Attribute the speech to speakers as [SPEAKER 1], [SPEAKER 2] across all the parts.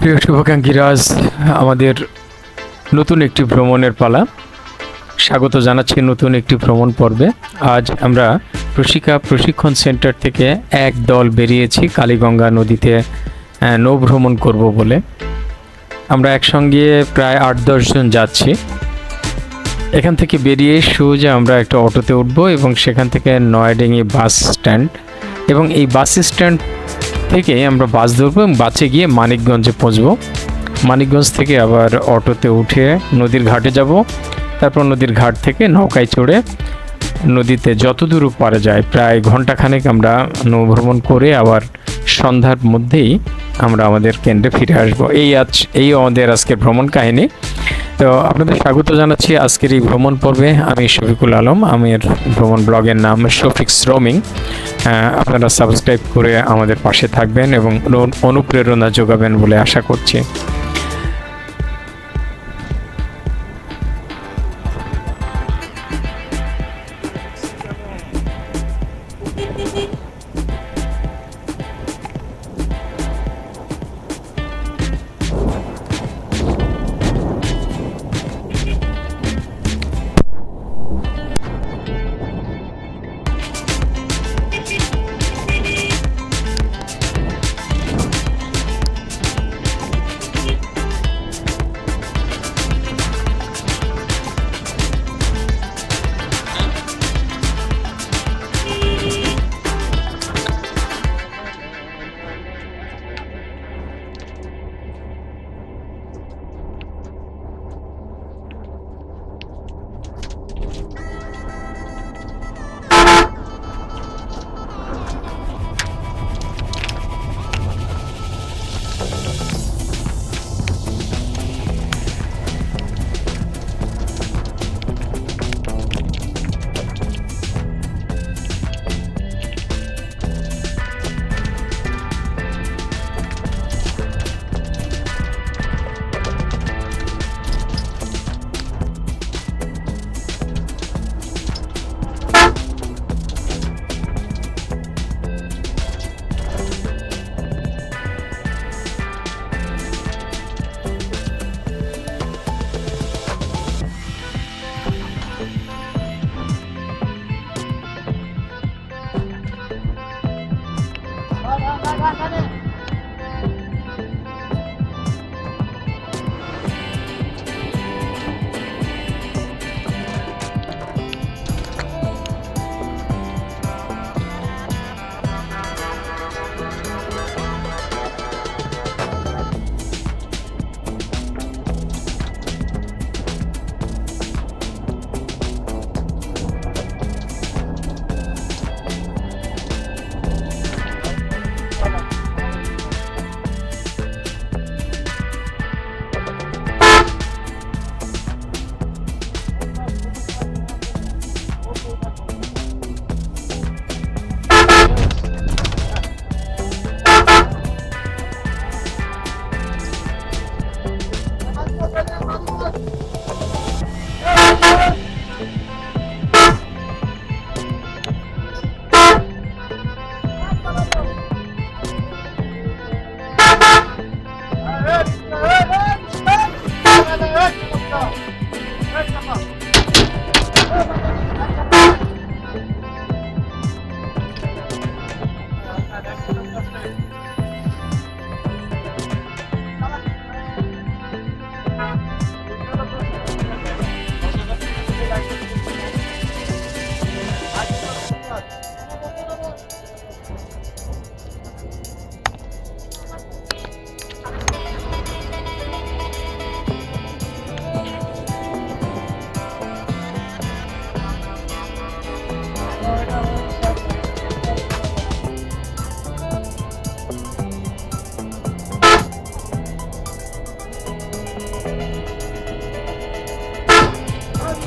[SPEAKER 1] প্রিয় শুভাকাঙ্ক্ষীরা আজ আমাদের নতুন একটি ভ্রমণের পালা। স্বাগত জানাচ্ছি নতুন একটি ভ্রমণ পর্বে। আজ আমরা প্রশিকা প্রশিক্ষণ সেন্টার থেকে এক দল বেরিয়েছি কালীগঙ্গা নদীতে নৌ ভ্রমণ করব বলে। আমরা একসঙ্গে প্রায় আট দশজন যাচ্ছি। এখান থেকে বেরিয়ে সোজা আমরা একটা অটোতে উঠবো এবং সেখান থেকে নয়াডিঙ্গি বাস স্ট্যান্ড। এবং এই বাস স্ট্যান্ড থেকে আমরা বাস ধরবো এবং বাসে গিয়ে মানিকগঞ্জে পৌঁছবো। মানিকগঞ্জ থেকে আবার অটোতে উঠে নদীর ঘাটে যাব। তারপর নদীর ঘাট থেকে নৌকায় চড়ে নদীতে যত যতদূর পারা যায় প্রায় ঘন্টাখানেক আমরা নৌভ্রমণ করে আবার সন্ধ্যার মধ্যেই আমরা আমাদের কেন্দ্রে ফিরে আসব। এই আজ, এই আমাদের আজকের ভ্রমণ কাহিনী। তো আপনাদের স্বাগত জানাচ্ছি আজকের এই ভ্রমণ পর্বে। আমি শফিকুল আলম, আমার ভ্রমণ ব্লগের নাম শফিক শ্রমিং আপনারা সাবস্ক্রাইব করে আমাদের পাশে থাকবেন এবং অনুপ্রেরণা যোগাবেন বলে আশা করছি।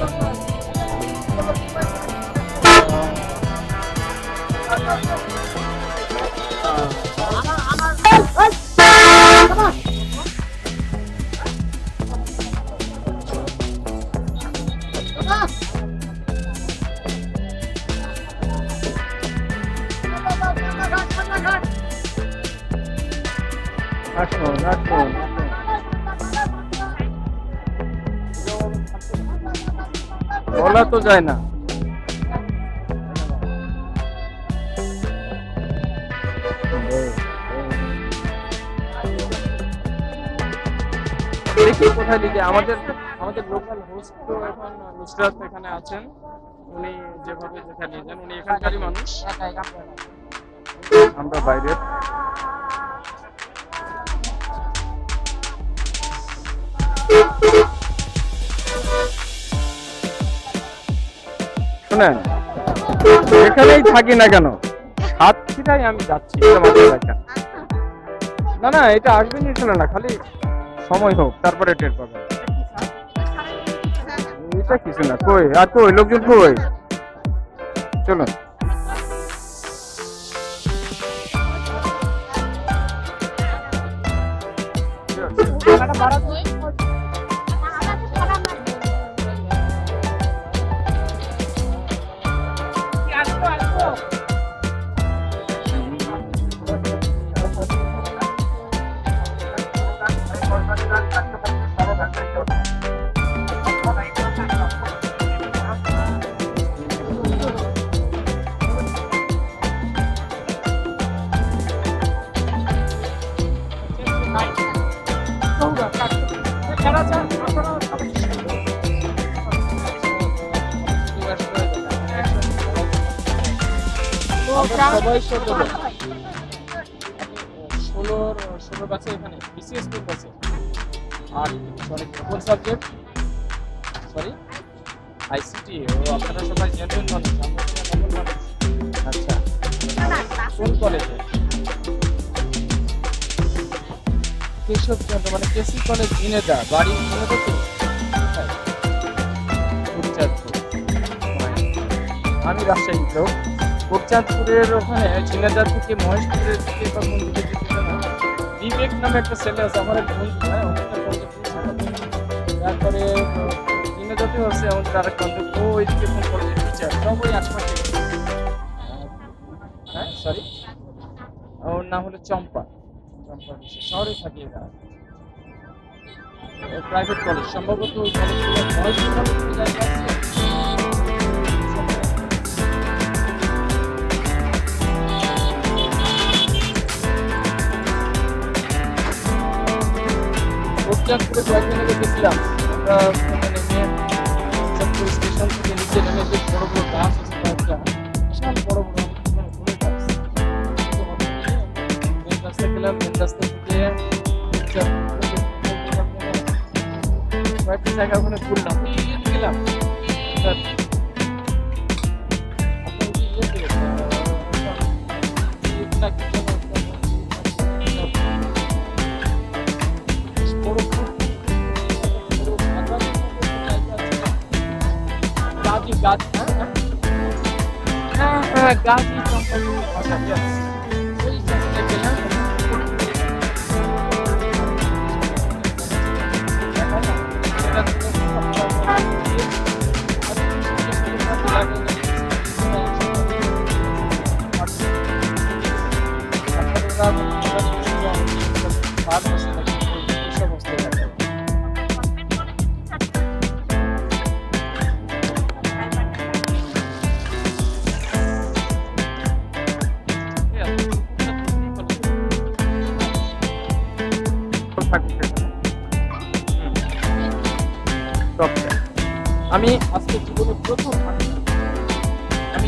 [SPEAKER 2] Oh, যায় না। দেখি কোথায় লিখে। আমাদের আমাদের লোকাল হোস্ট তো এখন নুসরাত এখানে আছেন। উনি যেভাবে যেখানে নিয়ে যান উনি এখানকারই মানুষ। আমরা বাইরের শুনেন এখানেই থাকি না কেন। ছিটাই আমি যাচ্ছি না না, এটা আসবেন ছিল না, খালি সময় হোক, তারপরে টের পাবেন। এটা কিছু না, কই? আর কই, লোকজন কই? চলুন। ষোলোর ষোলো বাচ্চা এখানে বিসিএস গ্রুপ আছে আর সরি সাবজেক্ট সরি আচ্ছা কোন কলেজে কেশবচন্দ্র মানে কেসি কলেজ জিনেদা বাড়ি তো কোথায়? আমি রাজশাহী লোক। কোটচাঁদপুরের ওখানে, ঝিনাইদহ থেকে মহেশপুরের দিকে বা না। বিবেক নামে একটা ছেলে আছে, আমার এক বন্ধু হ্যাঁ তারপরে ঝিনাইদহতে আছে, আমাদের আরেক বন্ধু। ও ওইদিকে টিচার আশপাশে। হ্যাঁ সরি ওর নাম হলো চম্পা। চম্পা বিশ্বাস। শহরে থাকি এরা প্রাইভেট কলেজ সম্ভবত কলেজগুলো কোটচাঁদপুরে কয়েকদিন আগে গেছিলাম আমরা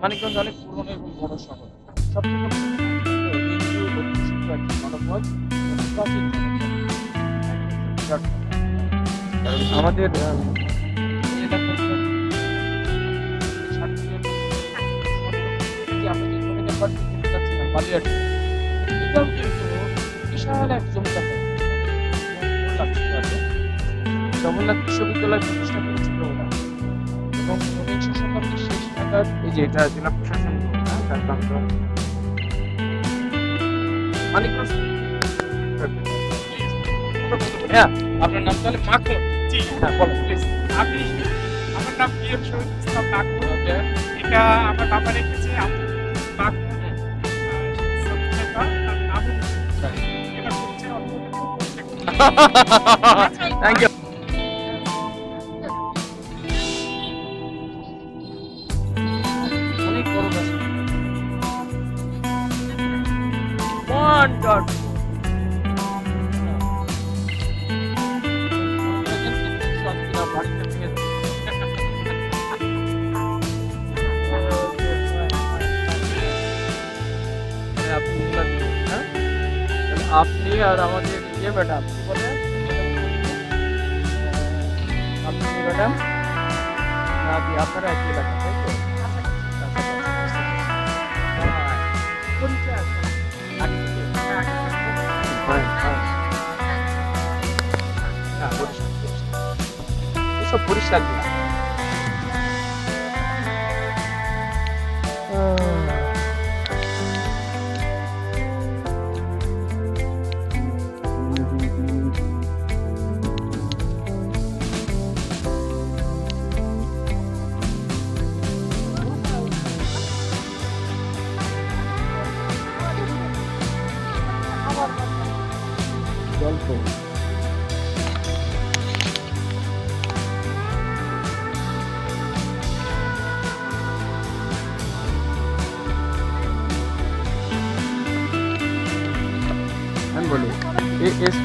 [SPEAKER 2] মানিকগঞ্জ অনেক পুরনো এবং বড় শহর আমাদের জমি এটাও কিন্তু বিশাল এক তাতে। জগন্নাথ বিশ্ববিদ্যালয় প্রতিষ্ঠা শেষ এই যে এটা জেলা প্রশাসন হ্যাঁ, তার হ্যাঁ আপনার নাম তাহলে মাখন
[SPEAKER 1] জি।
[SPEAKER 2] হ্যাঁ বলো প্লিজ
[SPEAKER 1] আমি আমার নাম পিএম শহীদ ইসলাম নাগপুর এটা আমার বাবা রেখেছে আমি নাগপুর এটা হচ্ছে
[SPEAKER 2] ম্যাডাম আপনি ম্যাডাম না আপনারা একই এলাকা তাই তো? পরিচয় আছে আগে গল্প। আমি বলি এ এস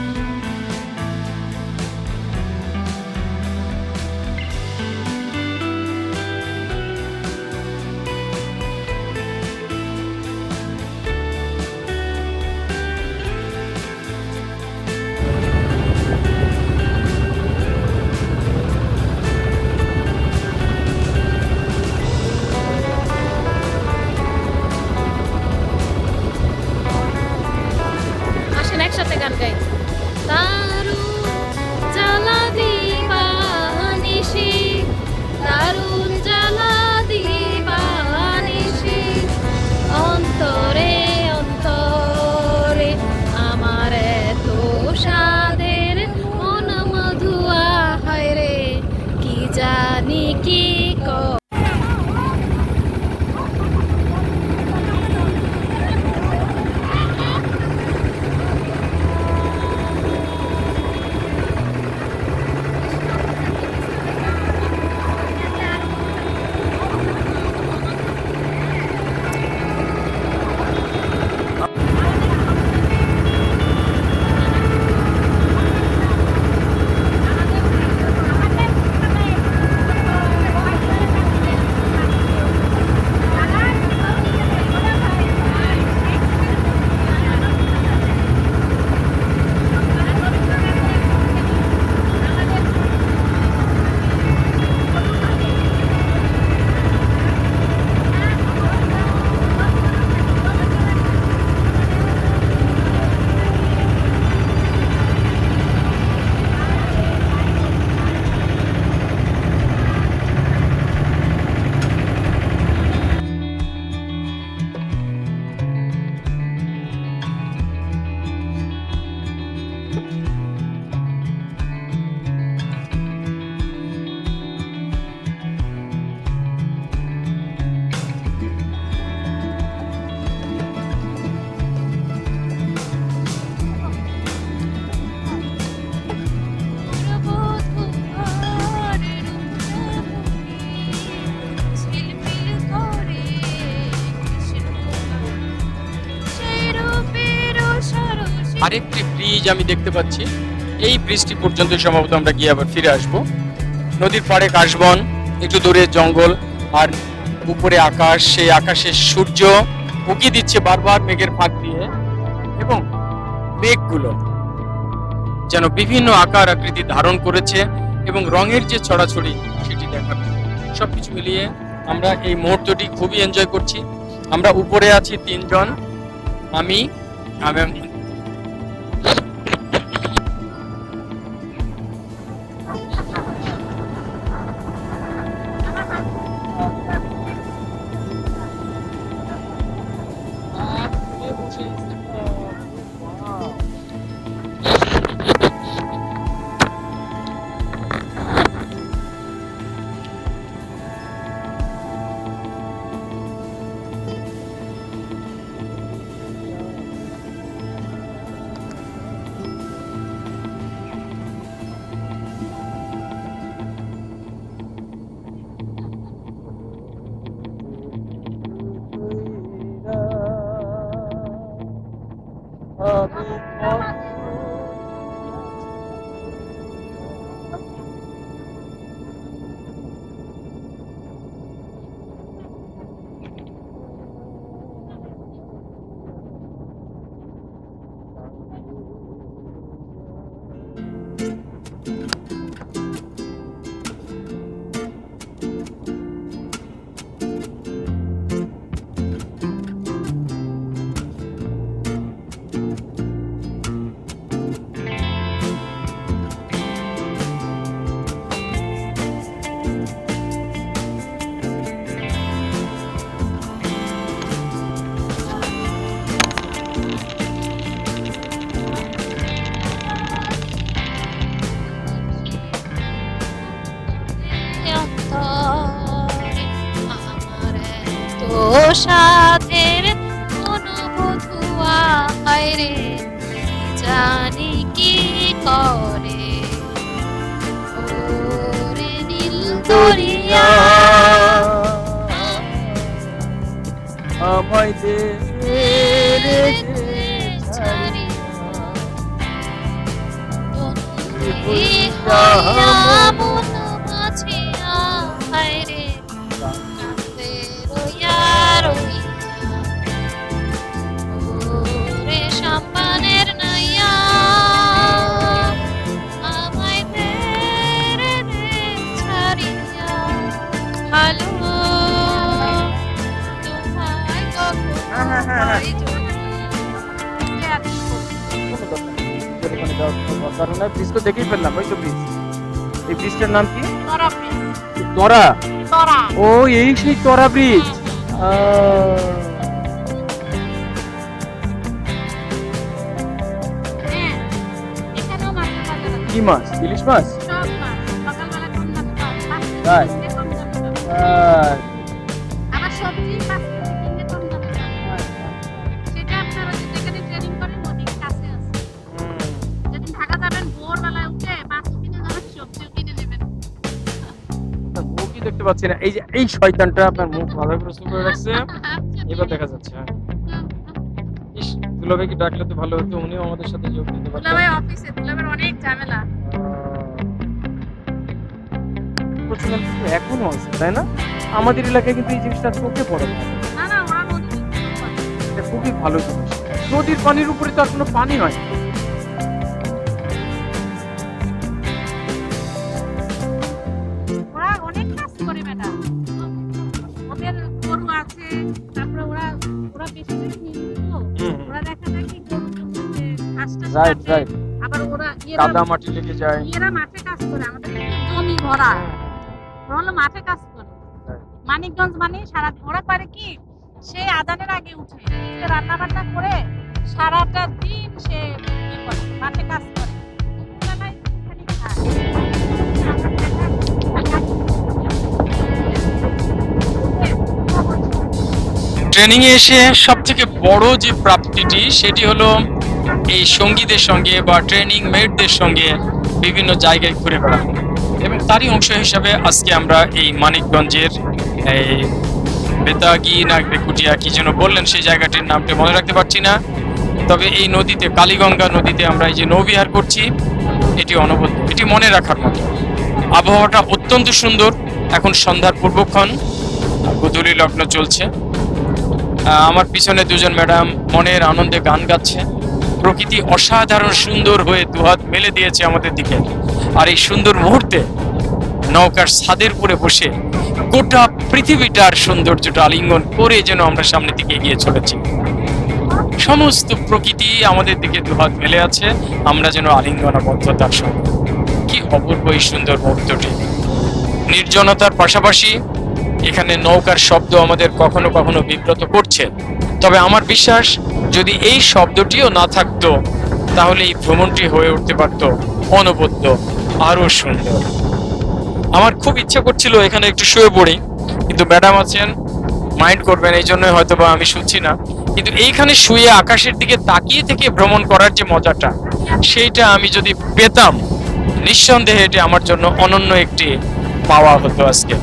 [SPEAKER 2] আরেকটি ব্রিজ আমি দেখতে পাচ্ছি। এই ব্রিজটি পর্যন্ত সম্ভবত আমরা গিয়ে আবার ফিরে আসব। নদীর পাড়ে কাশবন, একটু দূরে জঙ্গল, আর উপরে আকাশ, সেই আকাশের সূর্য উকি দিচ্ছে বারবার মেঘের ফাঁক দিয়ে, এবং মেঘগুলো যেন বিভিন্ন আকার আকৃতি ধারণ করেছে, এবং রঙের যে ছড়াছড়ি, সেটি দেখার সবকিছু মিলিয়ে আমরা এই মুহূর্তটি খুবই এনজয় করছি। আমরা উপরে আছি তিনজন, আমি 呃祖国 দেখেই ফেললাম ওই তো ব্রিজ ব্রিজটার নাম কি?
[SPEAKER 3] তরা।
[SPEAKER 2] ও এই সেই তরা ব্রিজ।
[SPEAKER 3] হ্যাঁ, আছে।
[SPEAKER 2] কি মাছ? ইলিশ মাছ? তাই? দেখতে পাচ্ছি না। এই যে এই শয়তানটা আপনার মুখ ভালো করে সুন্দর করে রাখছে। এবার দেখা যাচ্ছে হ্যাঁ। ইস দুলাভাই কি ডাকলে তো ভালো হতো উনিও আমাদের সাথে যোগ দিতে পারতেন।
[SPEAKER 3] দুলাভাই অফিসে, দুলাভাইয়ের অনেক ঝামেলা।
[SPEAKER 2] প্রচলন কিন্তু এখনও আছে তাই না? আমাদের এলাকায় কিন্তু এই জিনিসটা চোখে পড়ে না।
[SPEAKER 3] না, না, ওরা
[SPEAKER 2] এটা খুবই ভালো জিনিস। নদীর পানির উপরে তো আর কোনো পানি হয় রাইট। রাইট
[SPEAKER 3] আবার ওরা ইয়েরা
[SPEAKER 2] কাদা মাটি লেগে যায়
[SPEAKER 3] ইয়েরা মাঠে কাজ করে আমাদের জমি ভরা। ওরা হলো মাঠে কাজ করে। মানিকগঞ্জ মানে সারা ওরা করে কি? সে আদানের আগে উঠে রান্না বান্না করে সারাটা দিন সে মাঠে কাজ করে। দুপুরবেলায়
[SPEAKER 1] ট্রেনিং এসে সব থেকে বড় যে প্রাপ্তিটি সেটি হলো এই সঙ্গীদের সঙ্গে বা ট্রেনিং মেটদের সঙ্গে বিভিন্ন জায়গায় ঘুরে বেড়ানো এবং তারই অংশ হিসাবে আজকে আমরা এই মানিকগঞ্জের এই বেতাগি না বেকুটিয়া কি যেন বললেন সেই জায়গাটির নামটা মনে রাখতে পারছি না। তবে এই নদীতে, কালীগঙ্গা নদীতে আমরা এই যে নৌবিহার করছি, এটি অনবদ্য, এটি মনে রাখার মতো। আবহাওয়াটা অত্যন্ত সুন্দর। এখন সন্ধ্যার পূর্বক্ষণ গোধূলি লগ্ন চলছে। আমার পিছনে দুজন ম্যাডাম মনের আনন্দে গান গাচ্ছে। প্রকৃতি অসাধারণ সুন্দর হয়ে দুহাত মেলে দিয়েছে আমাদের দিকে। আর এই সুন্দর মুহূর্তে নৌকার ছাদের উপরে বসে গোটা পৃথিবীটার সৌন্দর্যটা আলিঙ্গন করে যেন আমরা সামনের দিকে এগিয়ে চলেছি। সমস্ত প্রকৃতি আমাদের দিকে দুহাত মেলে আছে, আমরা যেন আলিঙ্গনাবদ্ধতার সঙ্গে। কি অপূর্ব এই সুন্দর মুহূর্তটি। নির্জনতার পাশাপাশি এখানে নৌকার শব্দ আমাদের কখনো কখনো বিব্রত করছে। তবে আমার বিশ্বাস যদি এই শব্দটিও না থাকতো, তাহলে এই ভ্রমণটি হয়ে উঠতে পারত অনবদ্য আরও সুন্দর। আমার খুব ইচ্ছা করছিল এখানে একটু শুয়ে পড়ি, কিন্তু ম্যাডাম আছেন, মাইন্ড করবেন, এই জন্য হয়তো বা আমি শুচ্ছি না। কিন্তু এইখানে শুয়ে আকাশের দিকে তাকিয়ে থেকে ভ্রমণ করার যে মজাটা, সেইটা আমি যদি পেতাম, নিঃসন্দেহে এটি আমার জন্য অনন্য একটি পাওয়া হতো আজকে।